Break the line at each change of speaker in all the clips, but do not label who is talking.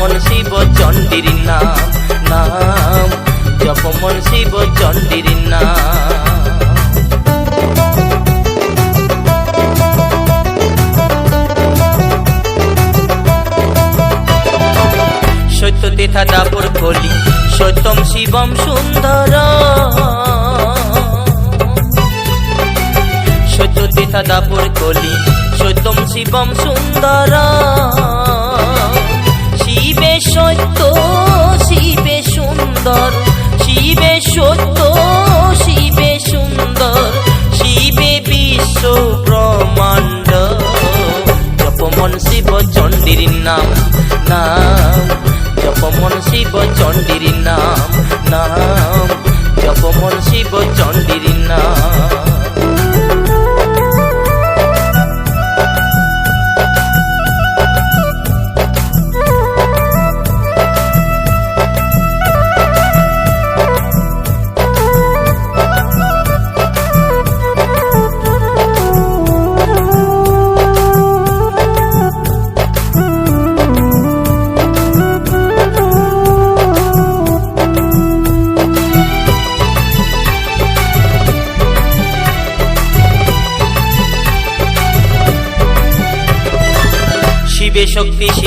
জপমন শিব চণ্ডীর নাম নাম, জপমন শিব চণ্ডীর নাম। সত্য তেথা দাপর কলি সত্যম শিবম সুন্দর। সত্য তেথা দাপর কলি সত্যম শিবম সুন্দর। বিশ্ব ব্রহ্মাণ্ড জপমন শিব চণ্ডীর নাম নাম জপমন শিব চণ্ডীর নাম নাম জপমন শিব চণ্ডীর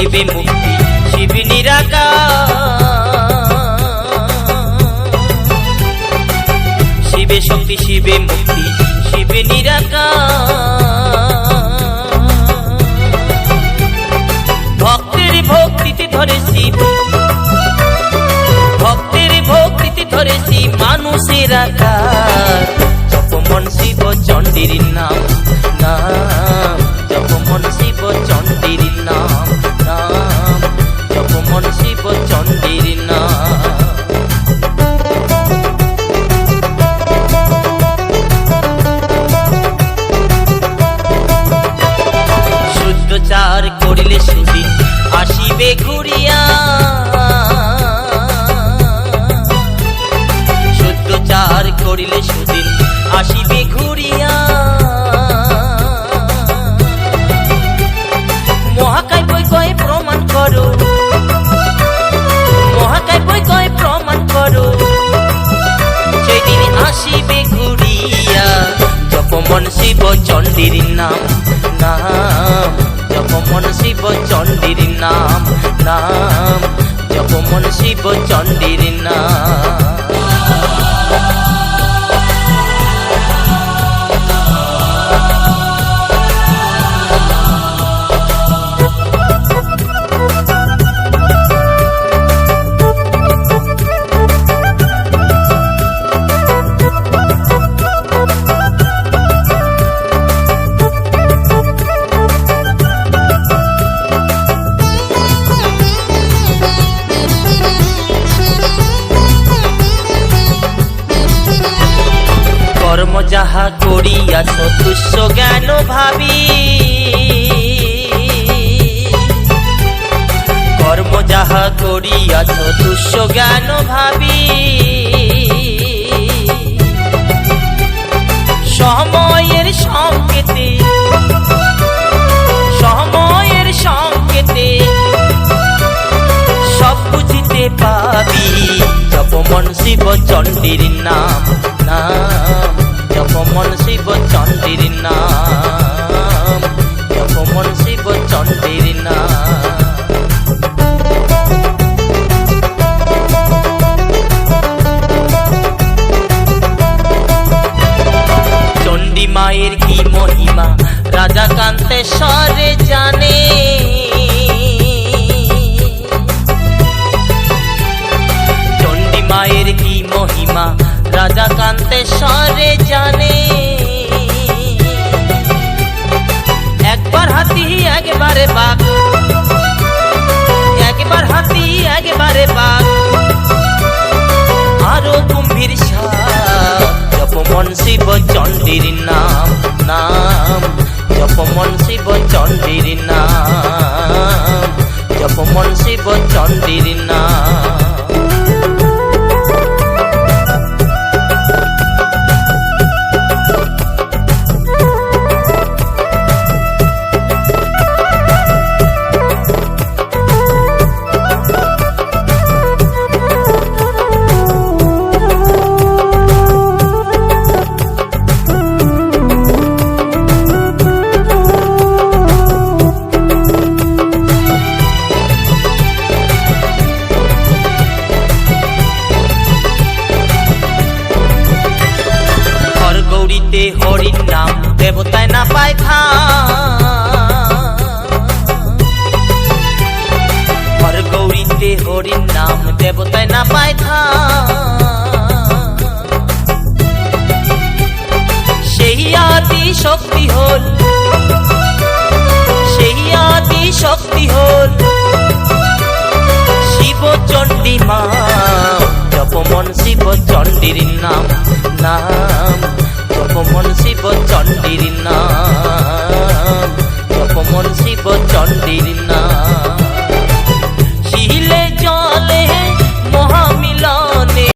শিবে মুক্তি, শিবে নিরাকার। শিবে শক্তি শিবে মুক্তি, শিবে নিরাকার। ভক্তের ভক্তিতে ধরে শিব, ভক্তের ভক্তিতে ধরে শিব, মানুষের আকার। জপমন শিব চণ্ডীর নাম নাম। জপমন শিব চণ্ডীর শিব জপমন শিব চণ্ডীর নাম নাম জপমন শিব চণ্ডীর নাম নাম জপমন শিব চণ্ডীর নাম করিয়াছ তুষ্য জ্ঞান ভাবি। কর্ম যাহা করিয়া তুষ্য জ্ঞান ভাবি চণ্ডীর নাম। জপমন শিব চণ্ডীর নাম। চণ্ডী মায়ের কি মহিমা? রাজা কান্তেশ্বরে জানে। চণ্ডী মায়ের কি মহিমা? রাজা কান্তেশ্বরে জানে। হাতি একবারে পাক একবার হাতি একবারে পাক আরও কুম্ভীর জপ মন শিব চণ্ডীর নাম নাম জপ মন শিব চণ্ডীর নাম জপ মন শিব চণ্ডীর নাম। পায় হর গৌরীতে হরির নাম দেবতায় না পায় খা সেই আদি শক্তি হল, সেই আদি শক্তি হল। শিব চণ্ডী মা জপমন শিব চণ্ডীর নাম নাম জপমন শিব চণ্ডীর নাম জপমন শিব চণ্ডীর নাম।